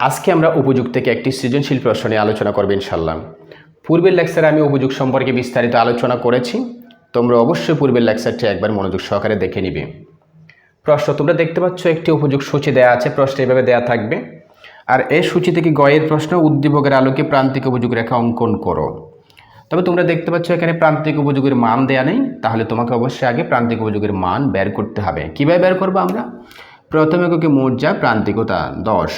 আজকে আমরা উপযুক্ত থেকে একটি সৃজনশীল প্রশ্ন নিয়ে আলোচনা করব ইনশাল্লাহ পূর্বের লেকচারে আমি উপযোগ সম্পর্কে বিস্তারিত আলোচনা করেছি। তোমরা অবশ্যই পূর্বের লেকচারটি একবার মনোযোগ সহকারে দেখে নিবে। প্রশ্ন, তোমরা দেখতে পাচ্ছ একটি উপযোগ সূচি দেওয়া আছে, প্রশ্ন এভাবে দেওয়া থাকবে। আর এই সূচি থেকে গয়ের প্রশ্ন, উদ্দীপকের আলোকে প্রান্তিক উপযোগ রেখা অঙ্কন করো। তবে তোমরা দেখতে পাচ্ছ এখানে প্রান্তিক উপযোগের মান দেয়া নেই, তাহলে তোমাকে অবশ্যই আগে প্রান্তিক উপযোগের মান বের করতে হবে। কীভাবে বের করব আমরা? প্রথম এককে মোট যা, প্রান্তিকতা, দশ।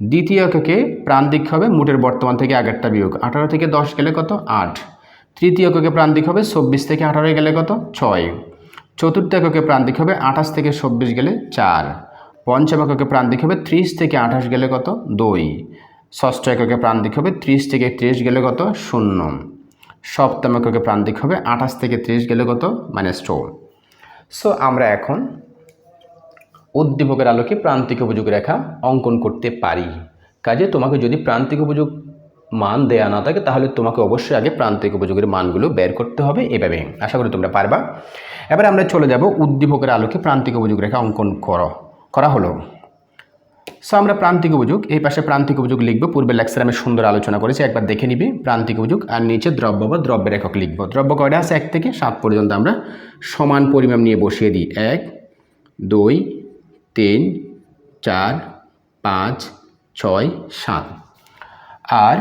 দ্বিতীয় এককে প্রান্তিক হবে মোটের বর্তমান থেকে আগেরটা বিয়োগ। আঠারো থেকে দশ গেলে কত? আট। তৃতীয় এককে প্রান্তিক হবে চব্বিশ থেকে আঠারো গেলে কত? ছয়। চতুর্থ এককে প্রান্তিক হবে আঠাশ থেকে চব্বিশ গেলে চার। পঞ্চম এককে প্রান্তিক হবে ত্রিশ থেকে আঠাশ গেলে কত? দুই। ষষ্ঠ এককে প্রান্তিক হবে ত্রিশ থেকে ত্রিশ গেলে কত? শূন্য। সপ্তম এককে প্রান্তিক হবে আঠাশ থেকে ত্রিশ গেলে কত? মাইনাস টু সো আমরা এখন উদ্দীপকের আলোকে প্রান্তিক উপযোগ রেখা অঙ্কন করতে পারি। কাজে তোমাকে যদি প্রান্তিক উপযোগ মান দেয়া না থাকে, তাহলে তোমাকে অবশ্যই আগে প্রান্তিক উপযোগের মানগুলো বের করতে হবে এভাবে। আশা করি তোমরা পারবা। এবার আমরা চলে যাব উদ্দীপকের আলোকে প্রান্তিক উপযোগ রেখা অঙ্কন করো, করা হলো। সো আমরা প্রান্তিক উপযোগ, এই পাশে প্রান্তিক উপযোগ লিখব, পূর্বের লেকচারে আমি সুন্দর আলোচনা করেছি, একবার দেখে নিবি। প্রান্তিক উপযোগ আর নিচে দ্রব্য বা দ্রব্যের একক লিখব। দ্রব্য কয়টা আছে? এক থেকে সাত পর্যন্ত আমরা সমান পরিমাণ নিয়ে বসিয়ে দিই। এক, দুই তিন, চার, পাঁচ, ছয়, সাত। আর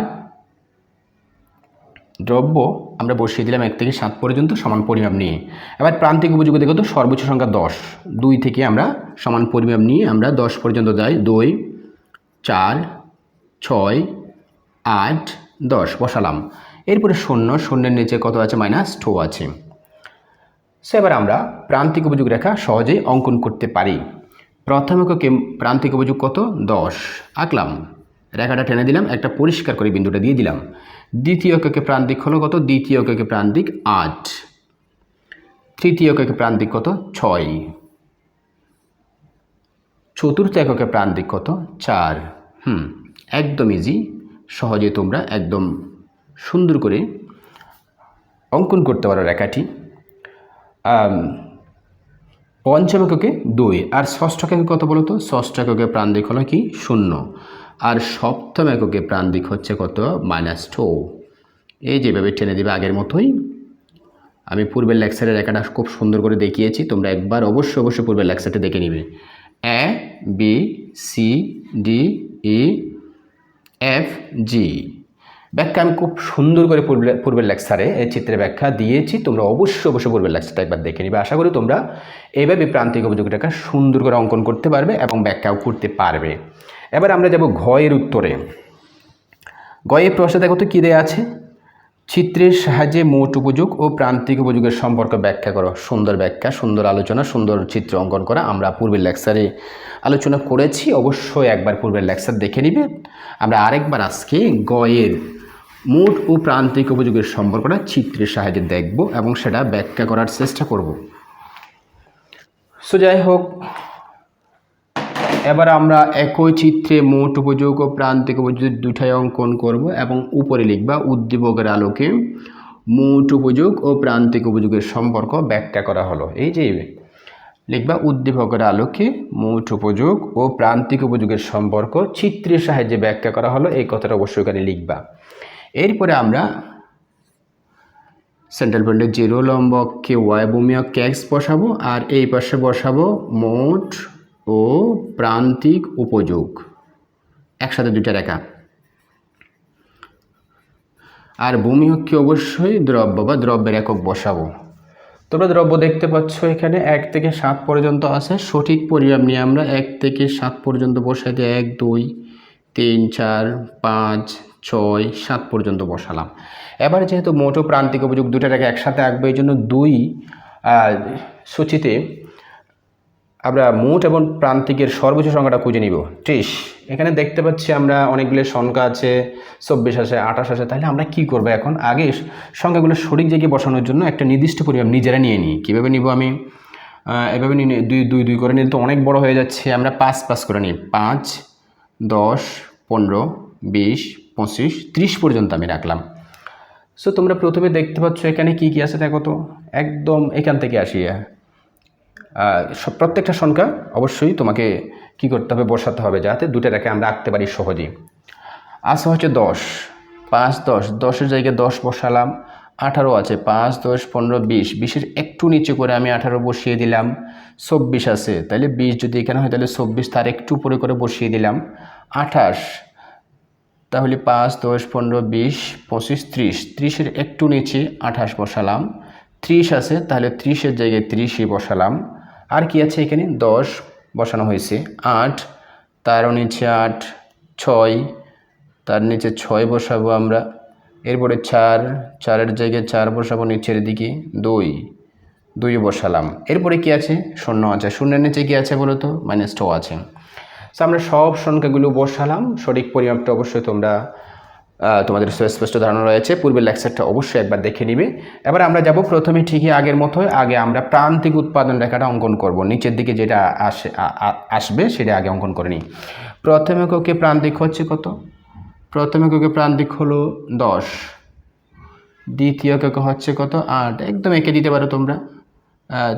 দ্রব্য আমরা বসিয়ে দিলাম এক থেকে সাত পর্যন্ত সমান পরিমাপ নিয়ে। এবার প্রান্তিক উপযোগ দেখো তো, সর্বোচ্চ সংখ্যা দশ। দুই থেকে আমরা সমান পরিমাপ নিয়ে আমরা দশ পর্যন্ত যাই। দুই, চার, ছয়, আট, দশ বসালাম। এরপরে শূন্য, শূন্যের নিচে কত আছে? মাইনাস টু আছে। সো এবার আমরা প্রান্তিক উপযোগ রেখা সহজেই অঙ্কন করতে পারি। প্রথম এককে প্রান্তিক উপযোগ কত? দশ। আঁকলাম। রেখাটা টেনে দিলাম, একটা পরিষ্কার করে বিন্দুটা দিয়ে দিলাম। দ্বিতীয় এককে প্রান্তিক হলো কত? দ্বিতীয় এককে প্রান্তিক আট। তৃতীয় এককে প্রান্তিক কত? ছয়। চতুর্থ এককে প্রান্তিক কত? চার। হুম, একদম ইজি সহজে তোমরা একদম সুন্দর করে অঙ্কন করতে পারো রেখাটি। পঞ্চম এককে দুই। আর ষষ্ঠ এককে কত বলো তো ষষ্ঠ এককে প্রান্তিক হলো কি? শূন্য। আর সপ্তম এককে প্রান্তিক হচ্ছে কত? Minus two. এই যেভাবে টেনে দিবে আগের মতোই। আমি পূর্বের লেকচারের রেখাটা খুব সুন্দর করে দেখিয়েছি। তোমরা একবার অবশ্যই অবশ্যই পূর্বের লেকচারটা দেখে নিবে। A, B, C, D, E, F, G. ব্যাখ্যা আমি খুব সুন্দর করে পূর্বের পূর্বের লেকচারে, এই চিত্রের ব্যাখ্যা দিয়েছি, তোমরা অবশ্যই অবশ্যই পূর্বের লেকচারটা একবার দেখে নিবে। আশা করি তোমরা এইভাবে প্রান্তিক অভিযোগটাকে সুন্দর করে অঙ্কন করতে পারবে এবং ব্যাখ্যাও করতে পারবে। এবার আমরা যাব ঘয়ের উত্তরে। গয়ের প্রশ্নে, দেখো তো কী দেওয়া আছে? চিত্রের সাহায্যে মোট উপযোগ ও প্রান্তিক উপযোগের সম্পর্ক ব্যাখ্যা করো। সুন্দর ব্যাখ্যা, সুন্দর আলোচনা, সুন্দর চিত্র অঙ্কন করা আমরা পূর্বের লেকচারে আলোচনা করেছি। অবশ্যই একবার পূর্বের লেকচার দেখে নিবে। আমরা আরেকবার আজকে গয়ের মোট ও প্রান্তিক উপযোগের সম্পর্কটা চিত্রের সাহায্যে দেখব এবং সেটা ব্যাখ্যা করার চেষ্টা করব। সো যাই হোক, এবার আমরা একই চিত্রে মোট উপযোগ ও প্রান্তিক উপযোগ দুটাই অঙ্কন করব এবং উপরে লিখবা উদ্দীপকের আলোকে মোট উপযোগ ও প্রান্তিক উপযোগের সম্পর্ক ব্যাখ্যা করা হলো। এই যে লিখবা উদ্দীপকের আলোকে মোট উপযোগ ও প্রান্তিক উপযোগের সম্পর্ক চিত্রের সাহায্যে ব্যাখ্যা করা হলো। এই কথাটা অবশ্যই এখানে লিখবা। এরপরে আমরা সেন্ট্রাল পয়েন্টে জিরো লম্ব অক্ষে ওয়াই ভূমি অক্ষে এক্স বসাবো, আর এই পাশে বসাবো মোট ও প্রান্তিক উপযোগ। একসাথে দুইটা রেখা। আর ভূমি অক্ষে অবশ্যই? দ্রব্য বা দ্রব্যের একক বসাবো। তোমরা দ্রব্য দেখতে পাচ্ছ এখানে এক থেকে সাত পর্যন্ত আছে। সঠিক পরিমাপ নিয়ে আমরা এক থেকে সাত পর্যন্ত বসাই। দিয়ে এক, দুই, তিন, চার, পাঁচ ছয়, সাত পর্যন্ত বসালাম। এবার যেহেতু মোটো প্রান্তিক অভিযোগ দুটো রেখা একসাথে আঁকবো, এই জন্য দুই সূচিতে আমরা মোট এবং প্রান্তিকের সর্বোচ্চ সংখ্যাটা খুঁজে নিব। ত্রিশ, এখানে দেখতে পাচ্ছি আমরা অনেকগুলো সংখ্যা আছে, চব্বিশ আছে আঠাশ আছে তাহলে আমরা কি করব এখন? আগে সংখ্যাগুলো সঠিক জায়গায় বসানোর জন্য একটা নির্দিষ্ট পরিমাণ নিজেরা নিয়ে নিই। কীভাবে নিব আমি? এভাবে নিয়ে দুই দুই দুই করে নিলে তো অনেক বড় হয়ে যাচ্ছে। আমরা পাঁচ পাঁচ করে নিই। পাঁচ, দশ, পনেরো, বিশ পঁচিশ, ত্রিশ পর্যন্ত আমি রাখলাম। সো তোমরা প্রথমে দেখতে পাচ্ছ এখানে কি কি আছে দেখো তো। একদম এখান থেকে আসি। প্রত্যেকটা সংখ্যা অবশ্যই তোমাকে কী করতে হবে, বসাতে হবে, যাতে দুটো রেখা আমরা আঁকতে পারি সহজেই। আসা হচ্ছে দশ, পাঁচ, দশ, দশের জায়গায় দশ বসালাম। আঠারো আছে, পাঁচ, দশ, পনেরো, বিশ। বিশের একটু নিচে করে আমি আঠারো বসিয়ে দিলাম। চব্বিশ আছে তাহলে বিশ যদি এখানে হয় তাহলে চব্বিশ তার একটু উপরে করে বসিয়ে দিলাম। আঠাশ তাহলে পাঁচ, দশ, পনেরো, বিশ, পঁচিশ, ত্রিশ। ত্রিশের একটু নিচে আঠাশ বসালাম। ত্রিশ আছে, তাহলে ত্রিশের জায়গায় ত্রিশই বসালাম। আর কি আছে এখানে? দশ বসানো হয়েছে। আট তারও নিচে আট, ছয়, তার নিচে ছয় বসাবো আমরা। এরপরে চার, চারের জায়গায় চার বসাবো নিচের দিকে। দুই দুই বসালাম। এরপরে কি আছে? শূন্য আছে। শূন্যের নিচে কি আছে বলো তো? মাইনাস টু আছে। তো আমরা সব সংখ্যাগুলো বসালাম। সঠিক পরিমাপটা অবশ্যই তোমরা তোমাদের সুস্পষ্ট ধারণা রয়েছে। পূর্বের লেকচারটা অবশ্যই একবার দেখে নিবে। এবার আমরা যাব প্রথমে ঠিকই আগের মতোই। আগে আমরা প্রান্তিক উৎপাদন রেখাটা অঙ্কন করব। নিচের দিকে যেটা আসে আসবে সেটা আগে অঙ্কন করে নিই। প্রথমে এককে প্রান্তিক হচ্ছে কত? প্রথম এককে প্রান্তিক হলো দশ। দ্বিতীয় একক হচ্ছে কত? আট। একদম এঁকে দিতে পারো তোমরা।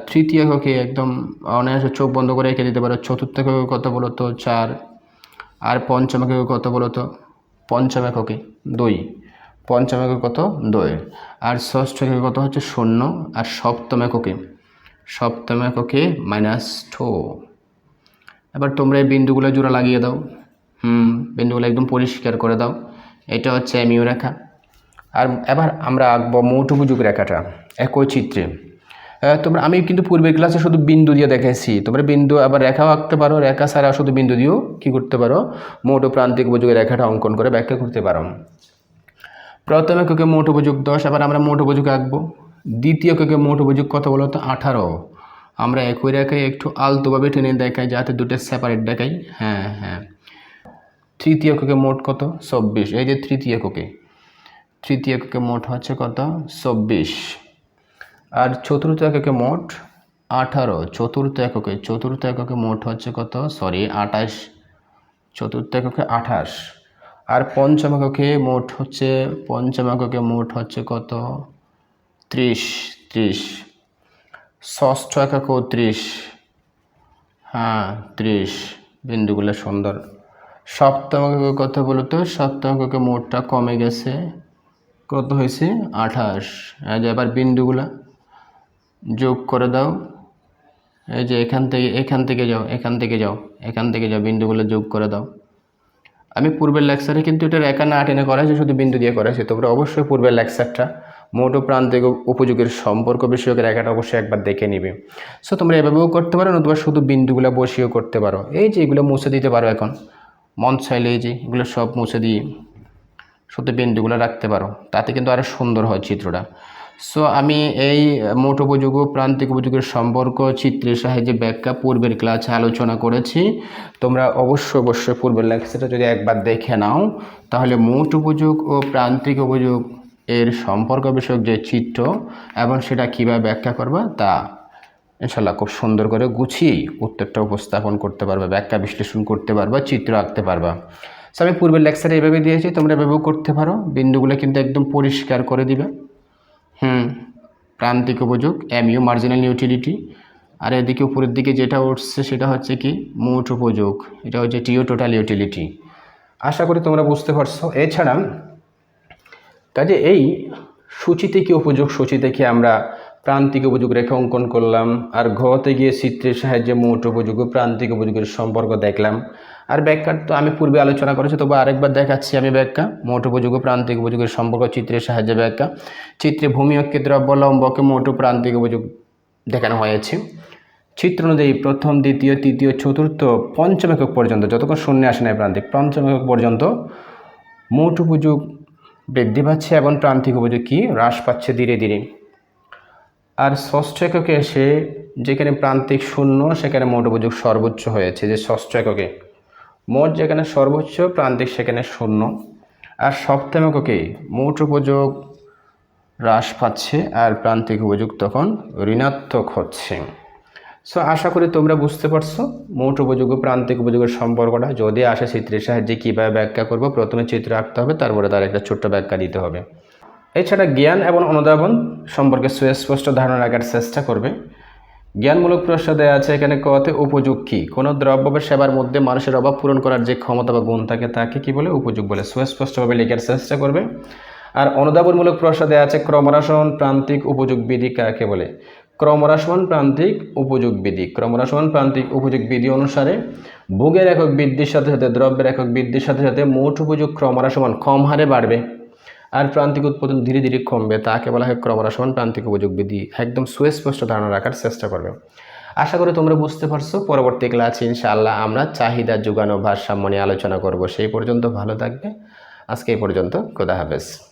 তৃতীয় এককে একদম অনায়াসে চোখ বন্ধ করে এঁকে দিতে পারো। চতুর্থ এককে কত বলো তো, চার। আর পঞ্চম এককে কত বলো তো, পঞ্চম এককে দুই। পঞ্চম একক কত, দুই। আর ষষ্ঠ একক কত হচ্ছে, শূন্য। আর সপ্তম এককে সপ্তম এককে মাইনাস টু এবার তোমরা এই বিন্দুগুলো জোড়া লাগিয়ে দাও। হুম, বিন্দুগুলো একদম পরিষ্কার করে দাও। এটা হচ্ছে এমিউ রেখা। আর এবার আমরা আঁকবো মৌটুবুজুক রেখাটা, একই চিত্রে। তোমরা, আমি কিন্তু পূর্বের ক্লাসে শুধু বিন্দু দিয়ে দেখাইছি। তোমরা বিন্দু আবার রেখাও আঁকতে পারো, রেখা ছাড়া শুধু বিন্দু দিয়েও কী করতে পারো? মোটো প্রান্তিক উপযোগের রেখাটা অঙ্কন করে ব্যাখ্যা করতে পারো। প্রথম এককে মোট উপযোগ দশ, আবার আমরা মোট উপযোগ আঁকবো। দ্বিতীয় এককে মোট উপযোগ কত বলো তো? আঠারো। আমরা একই রেখায় একটু আলতোভাবে টেনে দেখাই, যাতে দুটো সেপারেট দেখাই। হ্যাঁ হ্যাঁ। তৃতীয় এককে মোট কত? চব্বিশ। এই যে তৃতীয় এককে তৃতীয় এককে মোট হচ্ছে কত? চব্বিশ। আর চতুর্থ এককে মোট আঠারো। চতুর্থ এককে চতুর্থ এককে মোট হচ্ছে কত? সরি আঠাশ। চতুর্থ এককে আঠাশ। আর পঞ্চম এককে মোট হচ্ছে, পঞ্চম এককে মোট হচ্ছে কত? ত্রিশ ত্রিশ। ষষ্ঠ এককেও ত্রিশ। হ্যাঁ ত্রিশ। বিন্দুগুলো সুন্দর। সপ্তম এককে কত তো? সপ্তম এককে মোটটা কমে গেছে। কত হয়েছে? আঠাশ। এবার বিন্দুগুলা। যোগ করে দাও। এই যে এখান থেকে এখান থেকে যাও, এখান থেকে যাও, এখান থেকে যাও, বিন্দুগুলো যোগ করে দাও। আমি পূর্বের লেকচারে কিন্তু এটা একা না টেনে করাইছি, শুধু বিন্দু দিয়ে করাইছি। তোমরা অবশ্যই পূর্বের লেকচারটা মোট ও প্রান্তিক উপযোগের সম্পর্ক বিষয়ক রেখাটা অবশ্যই একবার দেখে নিবে। সো তোমরা এভাবেও করতে পারো, নতুবা শুধু বিন্দুগুলো বসিয়েও করতে পারো। এই যে এগুলো মুছে দিতে পারো এখন। মন চাইলে এই যে এগুলো সব মুছে দিয়ে শুধু বিন্দুগুলো রাখতে পারো। তাতে কিন্তু আরও সুন্দর হয় চিত্রটা। সো আমি এই মোট উপযোগ ও প্রান্তিক উপযোগের সম্পর্ক চিত্রের সাহায্যে ব্যাখ্যা পূর্বের ক্লাসে আলোচনা করেছি। তোমরা অবশ্যই অবশ্যই পূর্বের লেকচারটা যদি একবার দেখে নাও, তাহলে মোট উপযোগ ও প্রান্তিক উপযোগ এর সম্পর্ক বিষয়ক যে চিত্র এবং সেটা কীভাবে ব্যাখ্যা করবা তা ইনশাল্লাহ খুব সুন্দর করে গুছিয়ে উত্তরটা উপস্থাপন করতে পারবে, ব্যাখ্যা বিশ্লেষণ করতে পারবা, চিত্র আঁকতে পারবা। সো আমি পূর্বের লেকচারে এভাবে দিয়েছি, তোমরা এভাবেও করতে পারো। বিন্দুগুলো কিন্তু একদম পরিষ্কার করে দিবে। হুম, প্রান্তিক উপযোগ এমইউ মার্জিনাল ইউটিলিটি আর এদিকে উপরের দিকে যেটা উঠছে সেটা হচ্ছে কি? মোট উপযোগ। এটা হচ্ছে টিও টোটাল ইউটিলিটি আশা করি তোমরা বুঝতে পারছ। এছাড়া, কাজে এই সূচি থেকে উপযোগ সূচি থেকে আমরা প্রান্তিক উপযোগ রেখে অঙ্কন করলাম, আর ঘতে গিয়ে চিত্রের সাহায্যে মোট উপযোগ প্রান্তিক উপযোগের সম্পর্ক দেখলাম আর ব্যাখ্যার তো আমি পূর্বে আলোচনা করেছি, তবু আরেকবার দেখাচ্ছি আমি ব্যাখ্যা। মোট উপযোগ প্রান্তিক উপযোগের সম্পর্ক, চিত্রের সাহায্যে ব্যাখ্যা। চিত্রে ভূমি অক্ষে দ্রব্য লম্বকে মোট প্রান্তিক উপযোগ দেখানো হয়েছে। চিত্র অনুযায়ী প্রথম, দ্বিতীয়, তৃতীয়, চতুর্থ, পঞ্চম একক পর্যন্ত, যতক্ষণ শূন্য আসে না প্রান্তিক, পঞ্চম একক পর্যন্ত মোট উপযোগ বৃদ্ধি পাচ্ছে এবং প্রান্তিক উপযোগ কি? হ্রাস পাচ্ছে ধীরে ধীরে। আর ষষ্ঠ এককে এসে যেখানে প্রান্তিক শূন্য, সেখানে মোট উপযোগ সর্বোচ্চ হয়েছে, যে ষষ্ঠ এককে। মোট যেখানে সর্বোচ্চ প্রান্তিক সেখানে শূন্য। আর সপ্তম এককে মোট উপযোগ হ্রাস পাচ্ছে আর প্রান্তিক উপযোগ তখন ঋণাত্মক হচ্ছে। সো আশা করি তোমরা বুঝতে পারছ মোট উপযোগ ও প্রান্তিক উপযোগের সম্পর্কটা। যদি আসে চিত্রের সাহায্যে কীভাবে ব্যাখ্যা করব, প্রথমে চিত্র আঁকতে হবে, তারপরে তার একটা ছোট্ট ব্যাখ্যা দিতে হবে। এছাড়া জ্ঞান এবং অনুধাবন সম্পর্কে সুস্পষ্ট ধারণা রাখার চেষ্টা করবে। জ্ঞানমূলক প্রশ্ন দেওয়া আছে এখানে কতে উপযোগ কোনো দ্রব্য বা সেবার মধ্যে মানুষের অভাব পূরণ করার যে ক্ষমতা বা গুণ থাকে, তাকে কি বলে? উপযোগ বলে। সুস্পষ্টভাবে লেখার চেষ্টা করবে। আর অনুধাবনমূলক প্রশ্ন দেওয়া আছে ক্রমরাসন প্রান্তিক উপযোগ বিধি কাকে বলে? ক্রমরাসমান প্রান্তিক উপযোগ বিধি। ক্রমরাসমান প্রান্তিক উপযোগ বিধি অনুসারে ভোগের একক বৃদ্ধির সাথে সাথে, দ্রব্যের একক বৃদ্ধির সাথে সাথে মোট উপযোগ ক্রমরাসমান কম হারে বাড়বে। আর প্রান্তিক উৎপাদন ধীরে ধীরে কমবে তাকে বলা হয় ক্রমরাসমান প্রান্তিক উপযোগ বিধি একদম সুস্পষ্ট ধারণা রাখার চেষ্টা করবে। আশা করি তোমরা বুঝতে পারছ। পরবর্তী ক্লাসে ইনশাআল্লাহ আমরা চাহিদা, যোগানো ভারসাম্য নিয়ে আলোচনা করব। সেই পর্যন্ত ভালো থাকবে। আজকে এই পর্যন্ত। খোদা হাফেজ।